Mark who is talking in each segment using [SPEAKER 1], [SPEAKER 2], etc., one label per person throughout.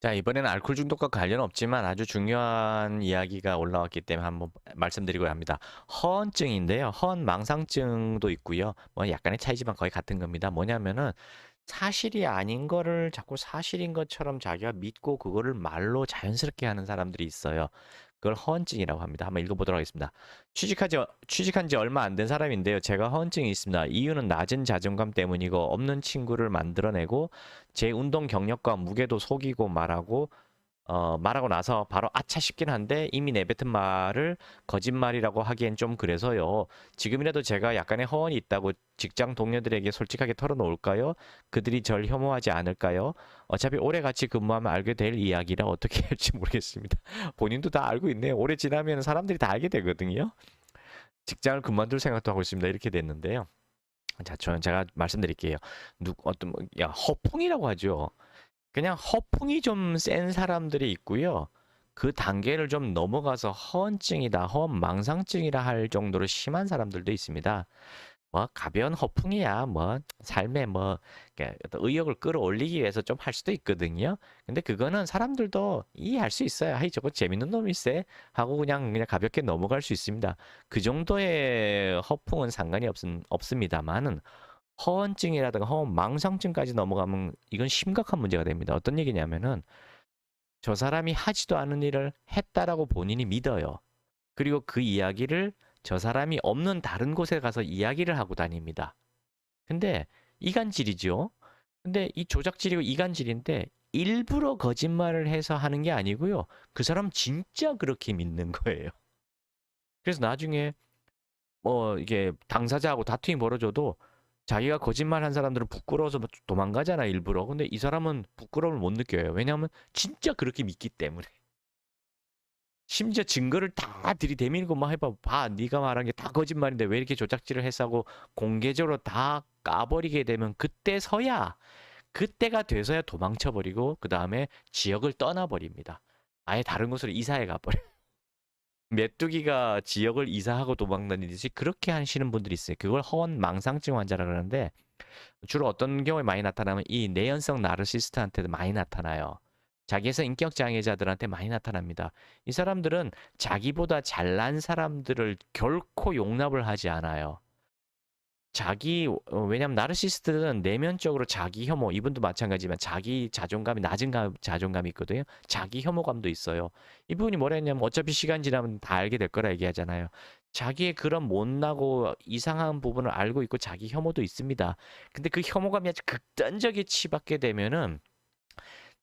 [SPEAKER 1] 자, 이번에는 알코올 중독과 관련 없지만 아주 중요한 이야기가 올라왔기 때문에 한번 말씀드리고자 합니다. 허언증인데요. 허언 망상증도 있고요. 뭐 약간의 차이지만 거의 같은 겁니다. 뭐냐면은 사실이 아닌 거를 자꾸 사실인 것처럼 자기가 믿고 그거를 말로 자연스럽게 하는 사람들이 있어요. 그걸 허언증이라고 합니다. 한번 읽어보도록 하겠습니다. 취직하지, 취직한 지 얼마 안 된 사람인데요. 제가 허언증이 있습니다. 이유는 낮은 자존감 때문이고 없는 친구를 만들어내고 제 운동 경력과 무게도 속이고 말하고 어, 말하고 나서 바로 아차 싶긴 한데 이미 내뱉은 말을 거짓말이라고 하기엔 좀 그래서요. 지금이라도 제가 약간의 허언이 있다고 직장 동료들에게 솔직하게 털어놓을까요? 그들이 절 혐오하지 않을까요? 어차피 오래 같이 근무하면 알게 될 이야기라 어떻게 할지 모르겠습니다. 본인도 다 알고 있네요. 오래 지나면 사람들이 다 알게 되거든요. 직장을 그만둘 생각도 하고 있습니다. 이렇게 됐는데요. 자, 저는 제가 말씀드릴게요. 누, 어떤, 뭐, 야, 허풍이라고 하죠. 그냥 허풍이 좀 센 사람들이 있고요. 그 단계를 좀 넘어가서 허언증이다, 허언망상증이라 할 정도로 심한 사람들도 있습니다. 뭐 가벼운 허풍이야, 뭐 삶에 뭐 의욕을 끌어올리기 위해서 좀 할 수도 있거든요. 근데 그거는 사람들도 이해할 수 있어요. 아이 저거 재밌는 놈일세 하고 그냥 그냥 가볍게 넘어갈 수 있습니다. 그 정도의 허풍은 상관이 없, 없습니다만은 허언증이라든가 허언 망상증까지 넘어가면 이건 심각한 문제가 됩니다. 어떤 얘기냐면은 저 사람이 하지도 않은 일을 했다라고 본인이 믿어요. 그리고 그 이야기를 저 사람이 없는 다른 곳에 가서 이야기를 하고 다닙니다. 근데 이간질이죠. 근데 이 조작질이고 이간질인데 일부러 거짓말을 해서 하는 게 아니고요. 그 사람 진짜 그렇게 믿는 거예요. 그래서 나중에 뭐 이게 당사자하고 다툼이 벌어져도 자기가 거짓말한 사람들은 부끄러워서 도망가잖아 일부러. 근데 이 사람은 부끄러움을 못 느껴요. 왜냐하면 진짜 그렇게 믿기 때문에. 심지어 증거를 다 들이대밀고 막 해봐. 봐, 네가 말한 게 다 거짓말인데 왜 이렇게 조작질을 했어 하고 공개적으로 다 까버리게 되면 그때서야 그때가 돼서야 도망쳐버리고 그 다음에 지역을 떠나버립니다. 아예 다른 곳으로 이사해 가버려. 메뚜기가 지역을 이사하고 도망다니듯이 그렇게 하시는 분들이 있어요. 그걸 허언 망상증 환자라 그러는데 주로 어떤 경우에 많이 나타나면 이 내연성 나르시스트한테도 많이 나타나요. 자기에서 인격 장애자들한테 많이 나타납니다. 이 사람들은 자기보다 잘난 사람들을 결코 용납을 하지 않아요. 자기 어, 왜냐면 나르시스트는 내면적으로 자기 혐오 이분도 마찬가지지만 자기 자존감이 낮은 가, 자존감이 있거든요. 자기 혐오감도 있어요. 이분이 뭐라 했냐면 어차피 시간 지나면 다 알게 될 거라 얘기하잖아요. 자기의 그런 못나고 이상한 부분을 알고 있고 자기 혐오도 있습니다. 근데 그 혐오감이 아주 극단적에 치받게 되면은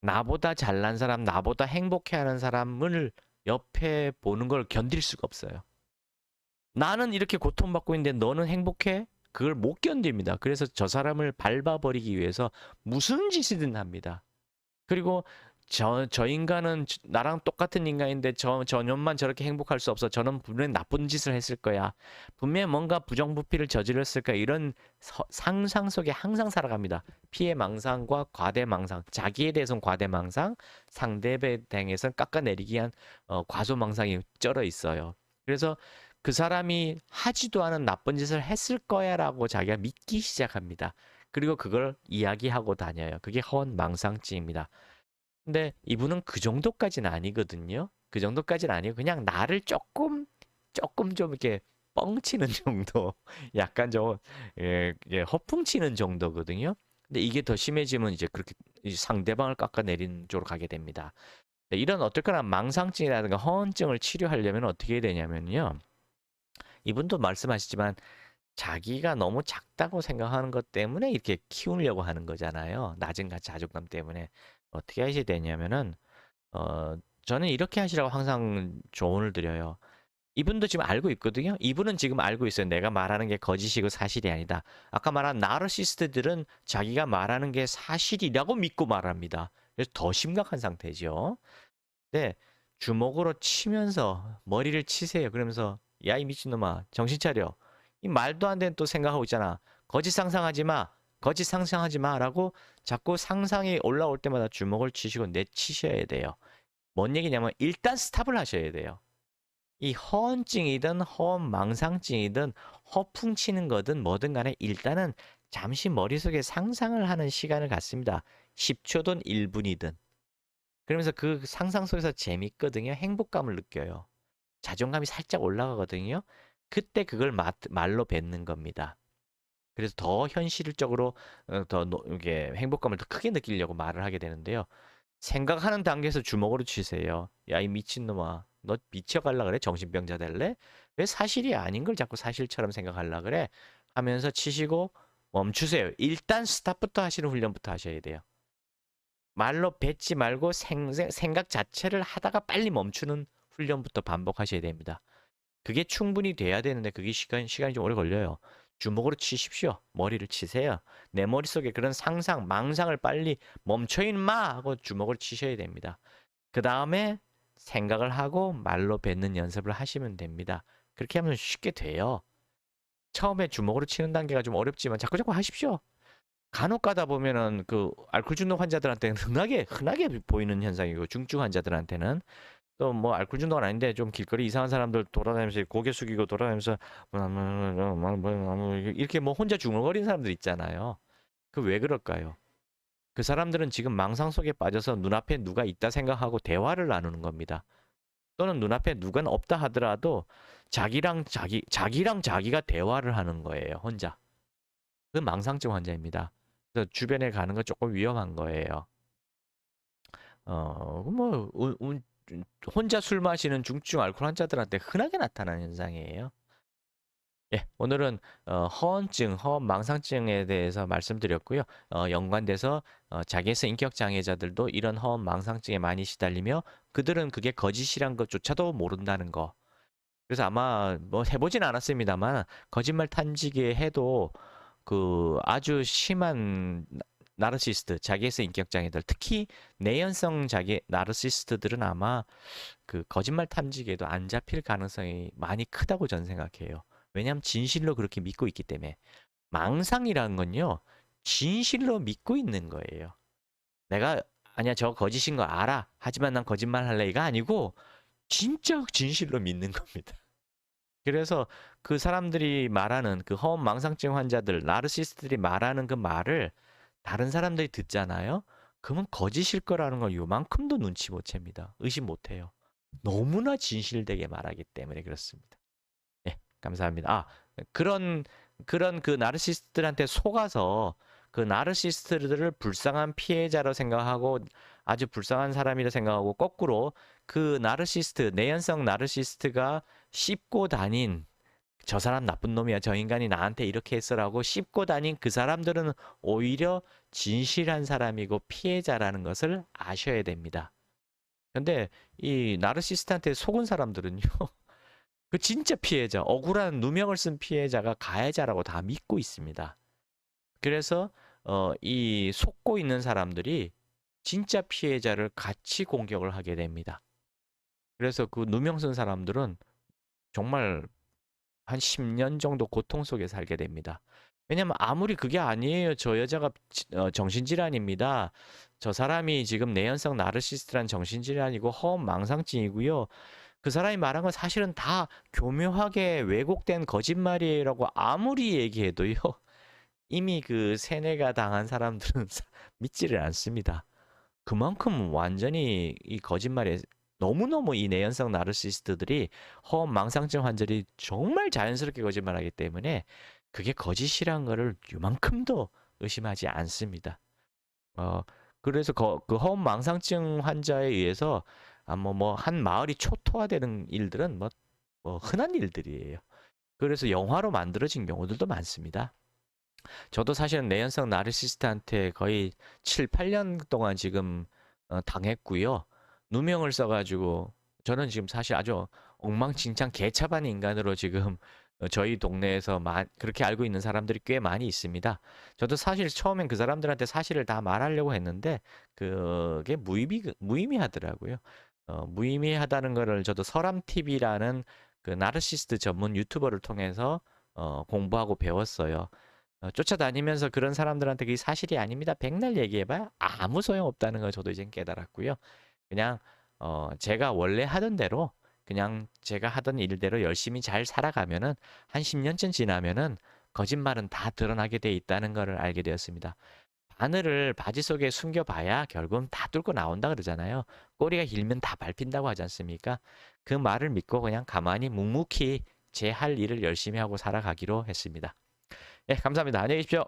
[SPEAKER 1] 나보다 잘난 사람, 나보다 행복해하는 사람을 옆에 보는 걸 견딜 수가 없어요. 나는 이렇게 고통받고 있는데 너는 행복해? 그걸 못 견딥니다. 그래서 저 사람을 밟아버리기 위해서 무슨 짓이든 합니다. 그리고 저, 저 인간은 나랑 똑같은 인간인데 저, 저 년만 저렇게 행복할 수 없어. 저는 분명히 나쁜 짓을 했을 거야. 분명히 뭔가 부정부피를 저질렀을 거야. 이런 서, 상상 속에 항상 살아갑니다. 피해 망상과 과대 망상. 자기에 대해서는 과대 망상, 상대에 대해서는 깎아내리기 위한 어, 과소 망상이 쩔어 있어요. 그래서 그 사람이 하지도 않은 나쁜 짓을 했을 거야 라고 자기가 믿기 시작합니다. 그리고 그걸 이야기하고 다녀요. 그게 허언 망상증입니다. 근데 이분은 그 정도까지는 아니거든요. 그 정도까지는 아니고 그냥 나를 조금 조금 좀 이렇게 뻥치는 정도, 약간 좀 예, 예, 허풍치는 정도거든요. 근데 이게 더 심해지면 이제 그렇게 상대방을 깎아내리는 쪽으로 가게 됩니다. 이런 어떨거나 망상증이라든가 허언증을 치료하려면 어떻게 해야 되냐면요. 이분도 말씀하시지만 자기가 너무 작다고 생각하는 것 때문에 이렇게 키우려고 하는 거잖아요. 낮은 가치 자존감 때문에 어떻게 하셔야 되냐면은 어 저는 이렇게 하시라고 항상 조언을 드려요. 이분도 지금 알고 있거든요. 이분은 지금 알고 있어요. 내가 말하는 게 거짓이고 사실이 아니다. 아까 말한 나르시스트들은 자기가 말하는 게 사실이라고 믿고 말합니다. 그래서 더 심각한 상태죠. 네, 주먹으로 치면서 머리를 치세요. 그러면서 야, 이 미친놈아, 정신 차려. 이 말도 안 되는 또 생각하고 있잖아. 거짓 상상하지 마. 거짓 상상하지 마. 라고 자꾸 상상이 올라올 때마다 주먹을 치시고 내치셔야 돼요. 뭔 얘기냐면 일단 스탑을 하셔야 돼요. 이 허언증이든 허언망상증이든 허풍치는 거든 뭐든 간에 일단은 잠시 머릿속에 상상을 하는 시간을 갖습니다. 10초든 1분이든. 그러면서 그 상상 속에서 재밌거든요. 행복감을 느껴요. 자존감이 살짝 올라가거든요. 그때 그걸 마, 말로 뱉는 겁니다. 그래서 더 현실적으로 어, 더 노- 이게 행복감을 더 크게 느끼려고 말을 하게 되는데요. 생각하는 단계에서 주먹으로 치세요. 야, 이 미친놈아. 너 미쳐갈라 그래? 정신병자 될래? 왜 사실이 아닌 걸 자꾸 사실처럼 생각하려 그래? 하면서 치시고 멈추세요. 일단 스탑부터 하시는 훈련부터 하셔야 돼요. 말로 뱉지 말고 생, 생- 생각 자체를 하다가 빨리 멈추는 훈련부터 반복하셔야 됩니다. 그게 충분히 돼야 되는데 그게 시간, 시간이 좀 오래 걸려요. 주먹으로 치십시오. 머리를 치세요. 내 머릿속에 그런 상상, 망상을 빨리 멈춰 임마 하고 주먹을 치셔야 됩니다. 그 다음에 생각을 하고 말로 뱉는 연습을 하시면 됩니다. 그렇게 하면 쉽게 돼요. 처음에 주먹으로 치는 단계가 좀 어렵지만 자꾸 자꾸 하십시오. 간혹 가다 보면은 그 알코올 중독 환자들한테는 흔하게 흔하게 보이는 현상이고 중증 환자들한테는 또 뭐 알코올 중독은 아닌데 좀 길거리 이상한 사람들 돌아다니면서 고개 숙이고 돌아다니면서 이렇게 뭐 혼자 중얼거리는 사람들 있잖아요. 그 왜 그럴까요? 그 사람들은 지금 망상 속에 빠져서 눈앞에 누가 있다 생각하고 대화를 나누는 겁니다. 또는 눈앞에 누가 없다 하더라도 자기랑 자기 자기랑 자기가 대화를 하는 거예요. 혼자. 그 망상증 환자입니다. 그래서 주변에 가는 거 조금 위험한 거예요. 어, 뭐 우- 우- 혼자 술 마시는 중증 알코올 환자들한테 흔하게 나타나는 현상이에요. 예, 오늘은 어, 허언증, 허언 망상증에 대해서 말씀드렸고요. 어, 연관돼서 어, 자기에서 인격 장애자들도 이런 허언 망상증에 많이 시달리며 그들은 그게 거짓이란 것조차도 모른다는 거. 그래서 아마 뭐 해보진 않았습니다만 거짓말 탐지기에 해도 그 아주 심한 나- 나르시스트, 자기에서 인격 장애들, 특히 내연성 자기 나르시스트들은 아마 그 거짓말 탐지기에도 안 잡힐 가능성이 많이 크다고 저는 생각해요. 왜냐하면 진실로 그렇게 믿고 있기 때문에 망상이라는 건요 진실로 믿고 있는 거예요. 내가 아니야 저 거짓인 거 알아. 하지만 난 거짓말 할래가 아니고 진짜 진실로 믿는 겁니다. 그래서 그 사람들이 말하는 그 허언 망상증 환자들 나르시스트들이 말하는 그 말을 다른 사람들이 듣잖아요. 그러면 거짓일 거라는 걸 요만큼도 눈치 못 챕니다. 의심 못 해요. 너무나 진실되게 말하기 때문에 그렇습니다. 예, 감사합니다. 아, 그런 그런 그 나르시스트들한테 속아서 그 나르시스트들을 불쌍한 피해자로 생각하고 아주 불쌍한 사람이라 생각하고 거꾸로 그 나르시스트 내연성 나르시스트가 씹고 다닌 저 사람 나쁜 놈이야 저 인간이 나한테 이렇게 했어라고 씹고 다닌 그 사람들은 오히려 진실한 사람이고 피해자라는 것을 아셔야 됩니다. 근데 이 나르시스트한테 속은 사람들은요. 그 진짜 피해자, 억울한 누명을 쓴 피해자가 가해자라고 다 믿고 있습니다. 그래서 어, 이 속고 있는 사람들이 진짜 피해자를 같이 공격을 하게 됩니다. 그래서 그 누명 쓴 사람들은 정말 한 10년 정도 고통 속에 살게 됩니다. 왜냐면 아무리 그게 아니에요. 저 여자가 지- 어, 정신질환입니다. 저 사람이 지금 내연성 나르시스트란 정신질환이고 허언 망상증이고요. 그 사람이 말한 건 사실은 다 교묘하게 왜곡된 거짓말이라고 아무리 얘기해도요. 이미 그 세뇌가 당한 사람들은 사- 믿지를 않습니다. 그만큼 완전히 이 거짓말에 너무너무 이 내연성 나르시스트들이 허언 망상증 환자들이 정말 자연스럽게 거짓말하기 때문에 그게 거짓이란 거를 요만큼도 의심하지 않습니다. 어, 그래서 거, 그 허언 망상증 환자에 의해서 아마 뭐 한 마을이 초토화되는 일들은 뭐, 뭐 흔한 일들이에요. 그래서 영화로 만들어진 경우들도 많습니다. 저도 사실은 내연성 나르시스트한테 거의 7, 8년 동안 지금 어, 당했고요. 누명을 써가지고 저는 지금 사실 아주 엉망진창 개차반 인간으로 지금 어, 저희 동네에서 마, 그렇게 알고 있는 사람들이 꽤 많이 있습니다. 저도 사실 처음엔 그 사람들한테 사실을 다 말하려고 했는데 그게 무의미 무의미하더라고요. 어, 무의미하다는 거를 저도 서람 TV라는 그 나르시스트 전문 유튜버를 통해서 어, 공부하고 배웠어요. 어, 쫓아다니면서 그런 사람들한테 그게 사실이 아닙니다. 백날 얘기해봐야 아무 소용 없다는 걸 저도 이제 깨달았고요. 그냥 어, 제가 원래 하던 대로 그냥 제가 하던 일대로 열심히 잘 살아가면은 한 10년쯤 지나면은 거짓말은 다 드러나게 돼 있다는 것을 알게 되었습니다. 바늘을 바지 속에 숨겨봐야 결국은 다 뚫고 나온다 그러잖아요. 꼬리가 길면 다 밟힌다고 하지 않습니까? 그 말을 믿고 그냥 가만히 묵묵히 제 할 일을 열심히 하고 살아가기로 했습니다. 예, 감사합니다. 안녕히 계십시오.